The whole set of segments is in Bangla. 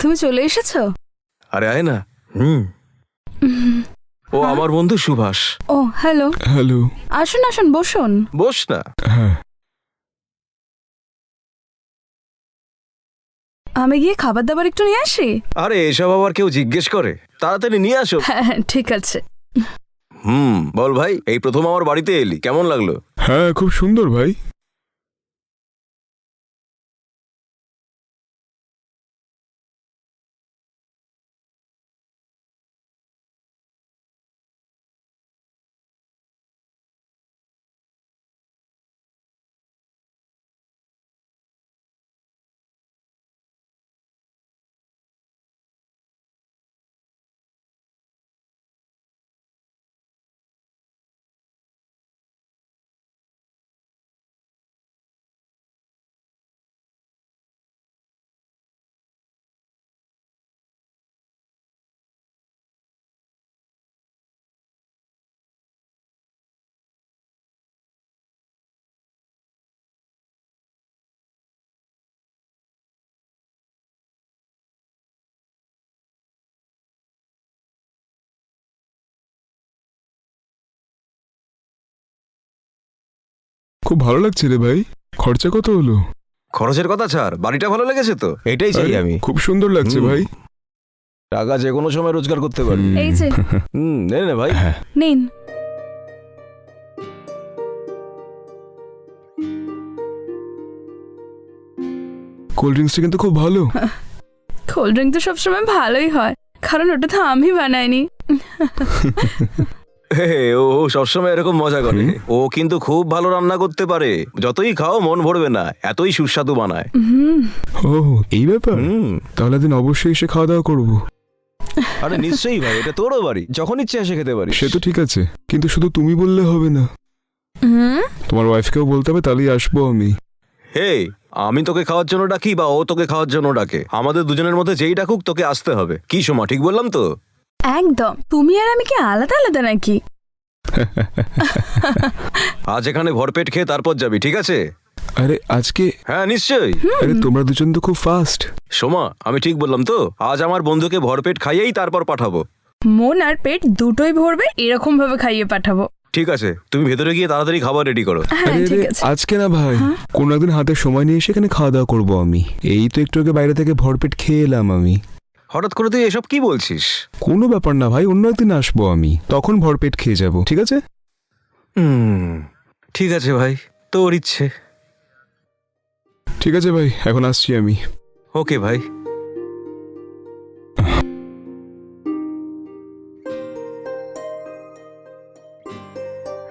তুমি চলে এসেছ? আরে আয় না। হুম। ও আমার বন্ধু সুভাষ। ও হ্যালো। হ্যালো। আসুন আসুন বসুন। বস না। হ্যাঁ। আমি গিয়ে খাবার দাবার একটু নিয়ে আসি? আরে এসব আবার কেউ জিজ্ঞেস করে? তাড়াতাড়ি নিয়ে আসো। হ্যাঁ হ্যাঁ, ঠিক আছে। হুম বল ভাই এই প্রথম আমার বাড়িতে এলি কেমন লাগল? হ্যাঁ খুব সুন্দর ভাই। খুব ভালো লাগছে রে ভাই। খরচা কত হলো? খরচের কথা ছাড় বাড়িটা ভালো লেগেছে তো? এটাই চাই আমি। খুব সুন্দর লাগছে ভাই। টাকা যে কোনো সময় রোজগার করতে পারি হুম। এই যে। হুম নে নে ভাই। হ্যাঁ। নিন। কোল্ড ড্রিঙ্কসটা কিন্তু খুব ভালো। কোল্ড ড্রিঙ্ক তো সবসময় ভালোই হয় কারণ ওটা তো আমি বানাইনি। ও ও সবসময় এরকম মজা করে। ও কিন্তু খুব ভালো রান্না করতে পারে। যতই খাও মন ভরবে না। এতই সুস্বাদু বানায়। হুম। ও এই ব্যাপার? হুম। তাহলে দিন অবশ্যই এসে খাওয়া দাওয়া করব। আরে নিশ্চয়ই ভাই এটা তোরও বাড়ি। যখন ইচ্ছে এসে খেতে পারিস। সে তো ঠিক আছে। কিন্তু শুধু তুমি বললে হবে না। তোমার ওয়াইফকেও বলতে হবে তাহলেই আসব আমি। হে আমি তোকে খাওয়ার জন্য ডাকি বা ও তোকে খাওয়ার জন্য ডাকে? আমাদের দুজনের মধ্যে যেই ডাকুক তোকে আসতে হবে। কি সময় ঠিক বললাম তো? একদম। তুমি আর আমি কি আলাদা আলাদা নাকি? আজ এখানে ভরপেট খেয়ে তারপর যাবি ঠিক আছে? আরে আজকে? হ্যাঁ নিশ্চয়ই। আরে তোমরা দুজন তো খুব ফাস্ট সোমা আমি ঠিক বললাম তো আজ আমার বন্ধুকে ভরপেট খাইয়েই তারপর পাঠাবো। মন আর পেট দুটোই ভরবে এরকম ভাবে খাইয়ে পাঠাবো। ঠিক আছে তুমি ভেতরে গিয়ে তাড়াতাড়ি খাবার রেডি করো। হ্যাঁ আরে ঠিক আছে। আজকে না ভাই কোনো একদিন হাতে সময় নিয়ে এসে এখানে খাওয়া দাওয়া করব আমি। এই তো একটু আগে বাইরে থেকে ভরপেট খেয়ে এলাম আমি। হঠাৎ করে তুই এসব কি বলছিস? কোনো ব্যাপার না ভাই অন্য একদিন আসব আমি। তখন ভরপেট খেয়ে যাব ঠিক আছে? হুম ঠিক আছে ভাই তোর ইচ্ছে। ঠিক আছে ভাই এখন আসছি আমি। ওকে ভাই।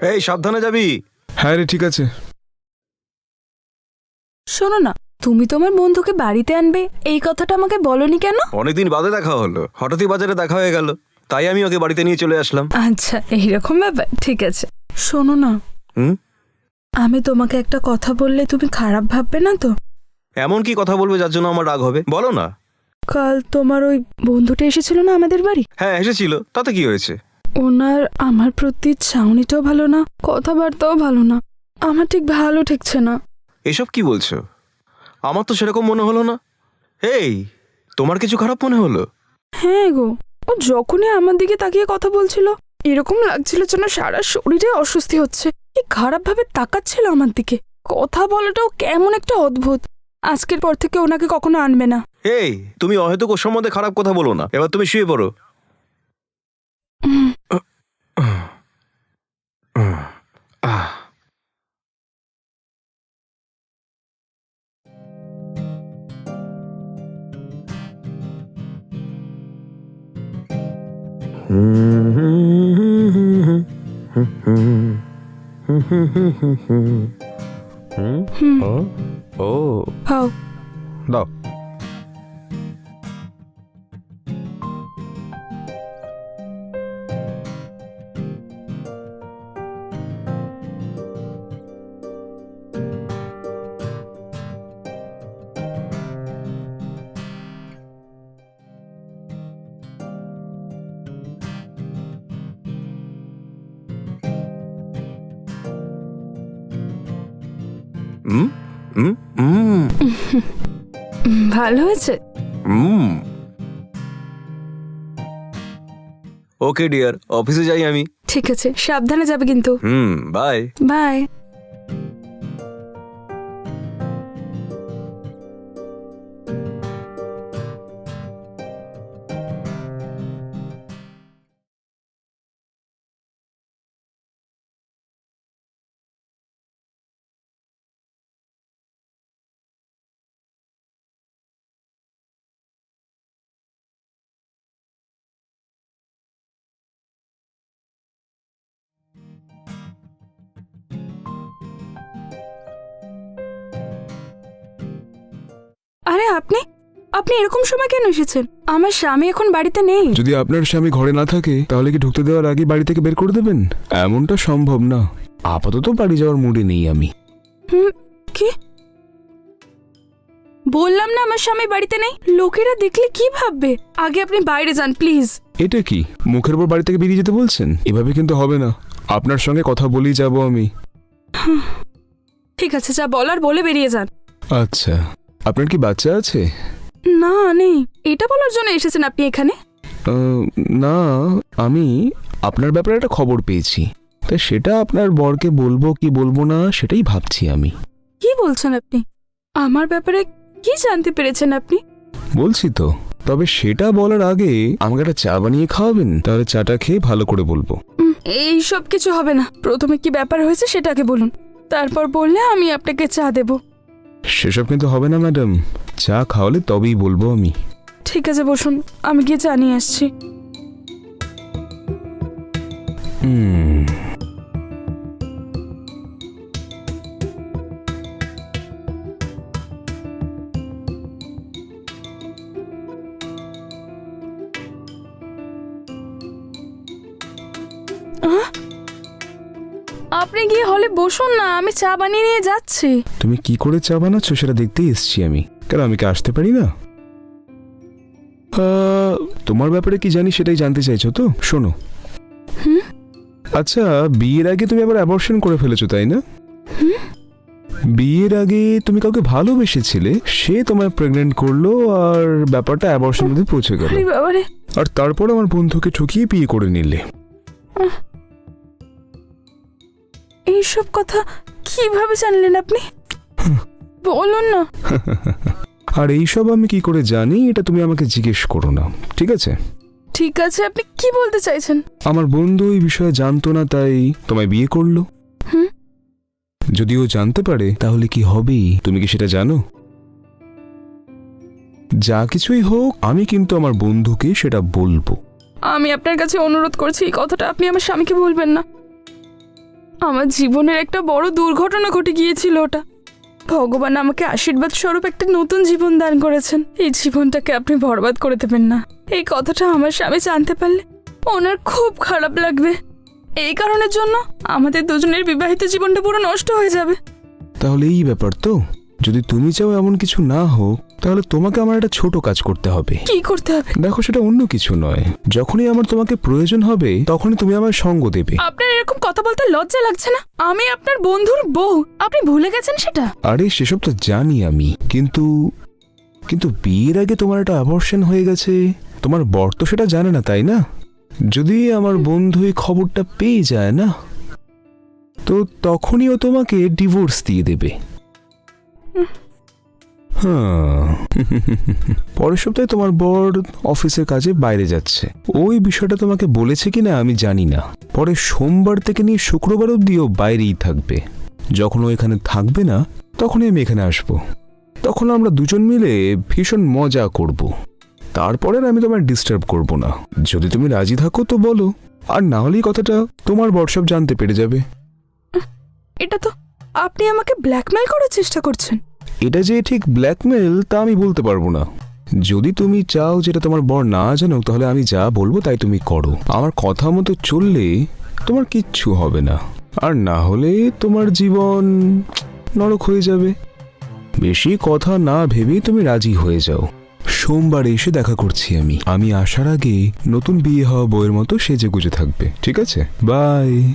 এই সাবধানে যাবি? হ্যাঁ রে ঠিক আছে। শোনো না তুমি তোমার বন্ধুকে বাড়িতে আনবে। এই কথাটা আমাকে বলনি কেন? অনেকদিন বাদে দেখা হলো। হঠাৎই বাজারে দেখা হয়ে গেল। তাই আমি ওকে বাড়িতে নিয়ে চলে আসলাম। আচ্ছা এইরকম ব্যাপার ঠিক আছে। শোনো না। হুম? আমি তোমাকে একটা কথা বললে তুমি খারাপ ভাববে না তো? এমন কি কথা বলবে যার জন্য আমার রাগ হবে? বলো না। কাল তোমার ওই বন্ধুটা এসেছিল না আমাদের বাড়ি? হ্যাঁ এসেছিল। তাতে কি হয়েছে? ওনার আমার প্রতি চাউনিটাও ভালো না কথাবার্তাও ভালো না। আমার ঠিক ভালো ঠেকছে না। এসব কি বলছো? আমার তো সেরকম মনে হলো না। এই তোমার কিছু খারাপ মনে হলো? হ্যাঁ গো ও যখনই আমার দিকে তাকিয়ে কথা বলছিল এরকম লাগছিল যেন সারা শরীরে অস্বস্তি হচ্ছে। কি খারাপ ভাবে তাকাচ্ছিল আমার দিকে। কথা বলাটাও কেমন একটা অদ্ভুত। আজকের পর থেকে ওনাকে কখনো আনবে না। এই তুমি অহেতুক ওর সম্বন্ধে খারাপ কথা বলো না। এবার তুমি শুয়ে পড়ো। আহ। হুম, ও হাও দাও হুম? হুম? হুম? ভালো হয়েছে। হুম? Okay dear. অফিসে যাই আমি। ঠিক আছে সাবধানে যাবে কিন্তু। হুম বাই। বাই। আরে আপনি আপনি এরকম সময় কেন এসেছেন? আমার স্বামী এখন বাড়িতে নেই। যদি আপনার স্বামী ঘরে না থাকে তাহলে কি ঢুকতে দেওয়ার আগে বাড়ি থেকে বের করে দেবেন? এমনটা সম্ভব না। আপাতত বাড়ি যাওয়ার মুডে নেই আমি। হুম কি? বললাম না আমার স্বামী বাড়িতে নেই? লোকেরা দেখলে কি ভাববে? আগে আপনি বাইরে যান প্লিজ। এটা কি? মুখের উপর বাড়ি থেকে বেরিয়ে যেতে বলছেন? এভাবে কিন্তু হবে না। আপনার সঙ্গে কথা বলেই যাব আমি। ঠিক আছে যা বলার বলে বেরিয়ে যান। আচ্ছা। আপনার কি বাচ্চা আছে? না নেই। এটা বলার জন্য এসেছেন আপনি এখানে? আহ, না আমি আপনার ব্যাপারে একটা খবর পেয়েছি। তাই সেটা আপনার বরকে বলব কি বলব না সেটাই ভাবছি আমি। কি বলছেন আপনি? আমার ব্যাপারে কি জানতে পেরেছেন আপনি? বলছি তো তবে সেটা বলার আগে আমাকে একটা চা বানিয়ে খাওয়াবেন তাহলে চাটা খেয়ে ভালো করে বলব। উম, এই সব কিছু হবে না। প্রথমে কি ব্যাপার হয়েছে সেটাকে বলুন। তারপর বললে আমি আপনাকে চা দেব। সেসব কিন্তু হবে না ম্যাডাম। চা খাওয়ালে তবেই বলব আমি। ঠিক আছে বসুন। আমি গিয়ে চা নিয়ে আসছি। হুম। আপনি গিয়ে হলে বসুন না আমি চা বানিয়ে নিয়ে যাচ্ছি। তুমি কি করে চা বানাচ্ছ সেটা দেখতেই এসছি আমি। কেন আমি কি আসতে পারি না? আহ, তোমার ব্যাপারে কি জানি সেটাই জানতে চাইছো তো? শোনো। আচ্ছা বিয়ের আগে তুমি আবার অ্যাবর্শন করে ফেলেছো তাই না? বিয়ের আগে তুমি কাউকে ভালোবেসেছিলে সে তোমায় প্রেগনেন্ট করল আর ব্যাপারটা অ্যাবর্শন মধ্যে পৌঁছে গেল। আরে বাবারে। আর তারপর আমার বন্ধুকে ঠকিয়ে বিয়ে করে নিলে। এইসব কথা কীভাবে জানলেন আপনি? বলুন না। আর এইসব আমি কি করে জানি এটা তুমি আমাকে জিজ্ঞেস করো না ঠিক আছে? ঠিক আছে আপনি কি বলতে চাইছেন? আমার বন্ধু এই বিষয়ে জানতো না তাই তোমায় বিয়ে করল। যদি ও জানতে পারে তাহলে কি হবে তুমি কি সেটা জানো? যা কিছুই হোক আমি কিন্তু আমার বন্ধুকে সেটা বলব। আমি আপনার কাছে অনুরোধ করছি এই কথাটা আপনি আমার স্বামীকে বলবেন না। আমার জীবনের একটা বড় দুর্ঘটনা ঘটে গিয়েছিল ওটা। ভগবান আমাকে আশীর্বাদ স্বরূপ একটা নতুন জীবন দান করেছেন। এই জীবনটাকে আপনি বরবাদ করে দেবেন না। এই কথাটা আমার স্বামী জানতে পারলে ওনার খুব খারাপ লাগবে। এই কারণের জন্য আমাদের দুজনের বিবাহিত জীবনটা পুরো নষ্ট হয়ে যাবে। তাহলে এই ব্যাপার তো? যদি তুমি চাও এমন কিছু না হোক তাহলে তোমাকে আমার একটা ছোট কাজ করতে হবে। কি করতে হবে? দেখো সেটা অন্য কিছু নয়। যখনই আমার তোমাকে প্রয়োজন হবে তখনই তুমি আমার সঙ্গ দেবে। আপনার এরকম কথা বলতে লজ্জা লাগছে না? আমি আপনার বন্ধুর বউ। আপনি ভুলে গেছেন সেটা? আরে সেসব তো জানি আমি। কিন্তু কিন্তু বিয়ের আগে তোমার একটা অ্যাবর্শন হয়ে গেছে। তোমার বর তো সেটা জানে না তাই না? যদি আমার বন্ধু এই খবরটা পেয়ে যায় না? তো তখনই ও তোমাকে ডিভোর্স দিয়ে দেবে। হ্যাঁ পরের সপ্তাহে তোমার বর অফিসের কাজে বাইরে যাচ্ছে। ওই বিষয়টা তোমাকে বলেছে কিনা আমি জানি না। পরে সোমবার থেকে নিয়ে শুক্রবার অব্দি ও বাইরেই থাকবে। যখন ও এখানে থাকবে না, তখনই আমি এখানে আসব। তখন আমরা দুজন মিলে ভীষণ মজা করব। তারপরে আমি তোমার ডিস্টার্ব করব না। যদি তুমি রাজি থাকো তো বলো। আর না হলেই কথাটা তোমার হোয়াটসঅ্যাপ জানতে পেরে যাবে। এটা তো আপনি আমাকে ব্ল্যাকমেল করার চেষ্টা করছেন। এটা যে ঠিক ব্ল্যাকমেল তা আমি বলতে পারব না। যদি তুমি চাও যেটা তোমার বর না জানো তাহলে আমি যা বলব তাই তুমি করো। আমার কথা মতো চললে তোমার কিচ্ছু হবে না। আর না হলে তোমার জীবন নরক হয়ে যাবে। বেশি কথা না ভেবে তুমি রাজি হয়ে যাও। সোমবার এসে দেখা করছি আমি। আমি আসার আগে নতুন বিয়ে হওয়া বইয়ের মতো সেজে গুজে থাকবে। ঠিক আছে? বাই।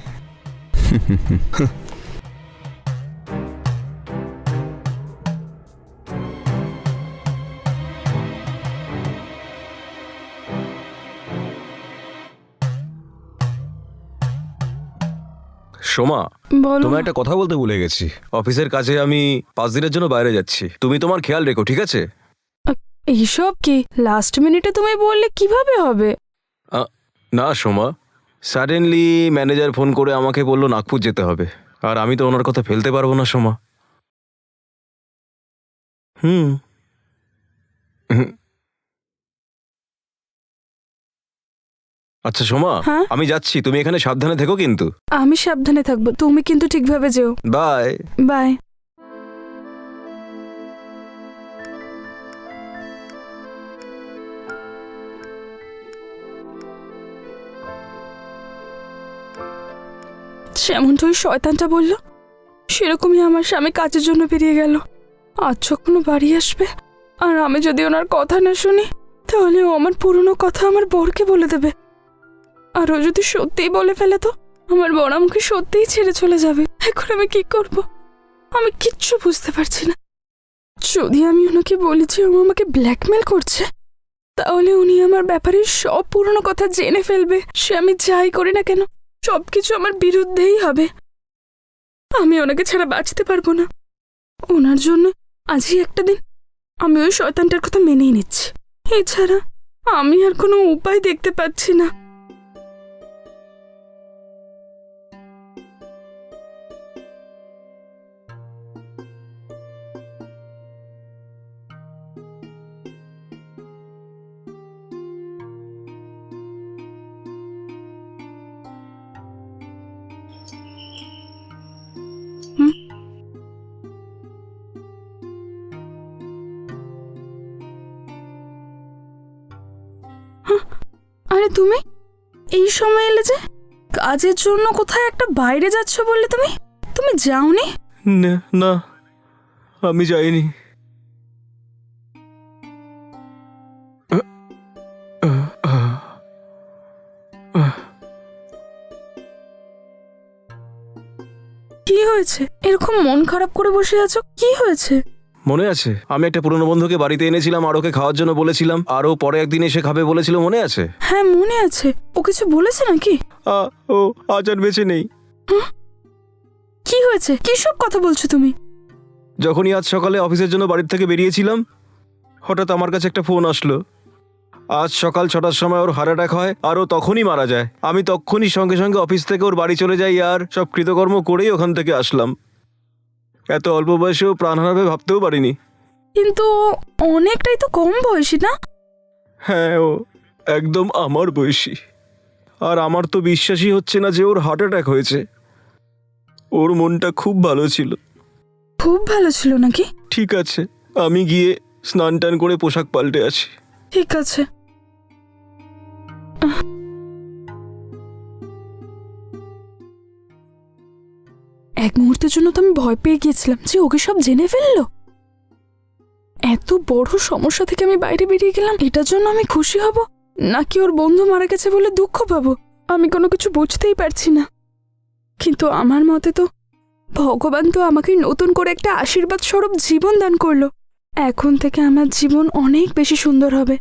সোমা বলো। তোমায় একটা কথা বলতে ভুলে গেছি। অফিসের কাজে আমি পাঁচ দিনের জন্য বাইরে যাচ্ছি। তুমি তোমার খেয়াল রেখো ঠিক আছে? এইসব কি? লাস্ট মিনিটে তুমি বললে কীভাবে হবে? না সোমা। সাডেনলি ম্যানেজার ফোন করে আমাকে বলল নাগপুর যেতে হবে। আর আমি তো ওনার কথা ফেলতে পারব না সোমা। হুম। আচ্ছা সোমা হ্যাঁ? আমি যাচ্ছি তুমি এখানে সাবধানে থেকো কিন্তু। আমি সাবধানে থাকব তুমি কিন্তু ঠিকভাবে যেও। বাই। বাই। যেমনটা ওই শয়তানটা বলল সেরকমই আমার স্বামী কাজের জন্য বেরিয়ে গেল। আজ যখন বাড়ি আসবে আর আমি যদি ওনার কথা না শুনি তাহলে ও আমার পুরনো কথা আমার বরকে বলে দেবে। আর ও যদি সত্যিই বলে ফেলে তো, আমার বর আমাকে সত্যিই ছেড়ে চলে যাবে। এখন আমি কি করব? আমি কিচ্ছু বুঝতে পারছি না। যদি আমি ওনাকে বলি যে ও আমাকে ব্ল্যাকমেল করছে, তাহলে উনি আমার ব্যাপারে সব পুরনো কথা জেনে ফেলবে। সে আমি যাই করি না কেন সব কিছু আমার বিরুদ্ধেই হবে। আমি ওনাকে ছাড়া বাঁচতে পারব না। ওনার জন্য আজই একটা দিন আমি ওই শয়তানটার কথা মেনেই নিচ্ছি। এছাড়া আমি আর কোনো উপায় দেখতে পাচ্ছি না। তুমি? এই সময় এলে যে কাজের জন্য কোথায় একটা বাইরে যাচ্ছ বললে তুমি? তুমি যাওনি? না না আমি যাইনি। কি হয়েছে? এরকম মন খারাপ করে বসে আছো? কি হয়েছে? মনে আছে? আমি একটা পুরনো বন্ধুকে বাড়িতে এনেছিলাম আর ওকে খাওয়ার জন্য বলেছিলাম আর ও পরে একদিন এসে খাবে বলেছিল মনে আছে? হ্যাঁ মনে আছে। ও কিছু বলেছে নাকি? আ, ও আজ আর বেঁচে নেই। কি হয়েছে? কি সব কথা বলছো তুমি? যখনই আজ সকালে অফিসের জন্য বাড়ির থেকে বেরিয়েছিলাম হঠাৎ আমার কাছে একটা ফোন আসলো। আজ সকাল ছটার সময় ওর হার্ট অ্যাটাক হয় আর ও তখনই মারা যায়। আমি তখনই সঙ্গে সঙ্গে অফিস থেকে ওর বাড়ি চলে যাই আর সব কৃতকর্ম করেই ওখান থেকে আসলাম। এত অল্প বয়সেও প্রাণ হারাবে ভাবতেও পারিনি। কিন্তু অনেকটাই তো কম বয়সী না? হ্যাঁ ও একদম আমার বয়সী। আর আমার তো বিশ্বাসই হচ্ছে না যে ওর হার্ট অ্যাটাক হয়েছে। ওর মনটা খুব ভালো ছিল। খুব ভালো ছিল নাকি? ঠিক আছে আমি গিয়ে স্নান টান করে পোশাক পাল্টে আসি। ঠিক আছে। এক মুহূর্তের জন্য তো আমি ভয় পেয়ে গিয়েছিলাম যে ওকে সব জেনে ফেলল। এত বড় সমস্যা থেকে আমি বাইরে বেরিয়ে গেলাম, এটার জন্য আমি খুশি হব? নাকি ওর বন্ধু মারা গেছে বলে দুঃখ পাবো? আমি কোনো কিছু বুঝতেই পারছি না। কিন্তু আমার মতে তো ভগবান তো আমাকে নতুন করে একটা আশীর্বাদ স্বরূপ জীবন দান করল। এখন থেকে আমার জীবন অনেক বেশি সুন্দর হবে।